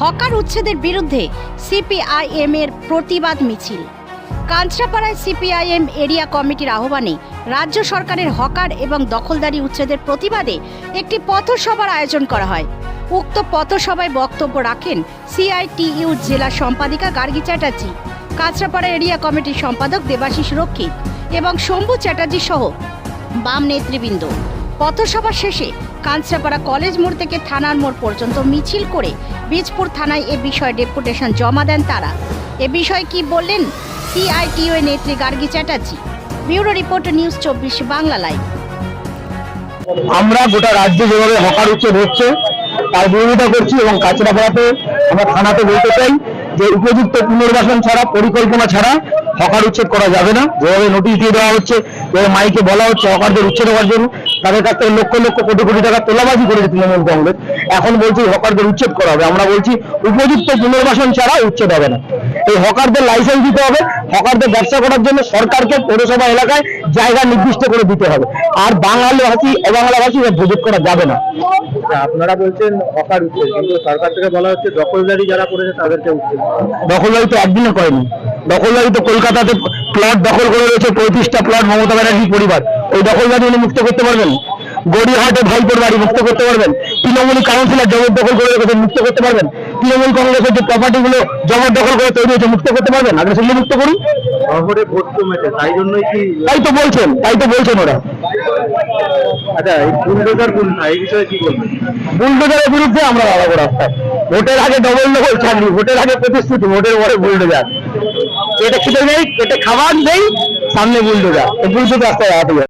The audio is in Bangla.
হকার উচ্ছেদের বিরুদ্ধে সিপিআইএম এর প্রতিবাদ মিছিল। কাঞ্চরাপাড়ায় সিপিআইএম এরিয়া কমিটির আহ্বানে রাজ্য সরকারের হকার এবং দখলদারি উচ্ছেদের প্রতিবাদে একটি পথসভার আয়োজন করা হয়। উক্ত পথসভায় বক্তব্য রাখেন সিআইটিইউ জেলা সম্পাদিকা গার্গী চ্যাটার্জি, কাঁচরাপাড়া এরিয়া কমিটির সম্পাদক দেবাশিস রক্ষিত এবং শম্ভু চ্যাটার্জি সহ বাম নেতৃবৃন্দ। পথসভা শেষে কাঞ্চরাপাড়া কলেজ মোড় থেকে থানার মোড় পর্যন্ত মিছিল করে বীজপুর থানায় এ বিষয়ে ডেপুটেশন জমা দেন তারা। এ বিষয়ে কি বললেন? সিআইটিও নেত্রী Gargi Chatterjee. Bureau report news চব্বিশ বাংলা লাইভ। আমরা গোটা রাজ্যে যেভাবে হকার উচ্ছেদ হচ্ছে, তার বিরোধিতা করছি এবং কাছড়াপাড়াতে আমরা থানাতে বলতে চাই যে উপযুক্ত পুনর্বাসন ছাড়া, পরিকল্পনা ছাড়া হকার উচ্ছেদ করা যাবে না। যেভাবে নোটিশ দিয়ে দেওয়া হচ্ছে মাইকে বলা হচ্ছে হকারদের উচ্ছেদ হওয়ার জন্য তাদের কাছ থেকে লক্ষ লক্ষ কোটি কোটি টাকা তোলাবাজি করেছে তৃণমূল কংগ্রেস। এখন বলছি হকারদের উচ্ছেদ করা হবে। আমরা বলছি উপযুক্ত পুনর্বাসন ছাড়া উচ্ছেদ হবে না। এই হকারদের লাইসেন্স দিতে হবে। হকারদের ব্যবসা করার জন্য সরকারকে পৌরসভা এলাকায় জায়গা নির্দিষ্ট করে দিতে হবে। আর বাঙালি ভাষী অবাংলা ভাষী ভোজন করা যাবে না। আচ্ছা, আপনারা বলছেন হকার উচ্ছেদ কিন্তু সরকার থেকে বলা হচ্ছে দখলদারি যারা করেছে তাদেরকে উচ্ছেদ দখলদারি তো একদিনে করেনি। দখলদারি তো কলকাতাতে প্লট দখল করে রয়েছে পঁয়ত্রিশটা প্লট মমতা ব্যানার্জি পরিবার। ওই দখলদারি উনি মুক্ত করতে পারবেন? গড়িয়াহাটে ভাইপোর বাড়ি মুক্ত করতে পারবেন? তৃণমূলী কাউন্সিলর জবরদখল করে রেখেছে মুক্ত করতে পারবেন? তৃণমূল কংগ্রেসের যে প্রপার্টি গুলো জবরদখল করে তৈরি হয়েছে মুক্ত করতে পারবেন? আগে সেগুলো মুক্ত করুন। তাই তো বলছেন তাই তো বলছেন ওরা। আচ্ছা বুলডোজারের বিরুদ্ধে আমরা দাঁড়াবো রাস্তায়। ভোটের আগে ডবল ডবল চাকরি ভোটের আগে প্রতিশ্রুতি ভোটের পরে বুলডোজার। এটা খেতে নেই এটা খাবার নেই সামনে বুলডোজার বুলডোজার রাস্তায় আসবে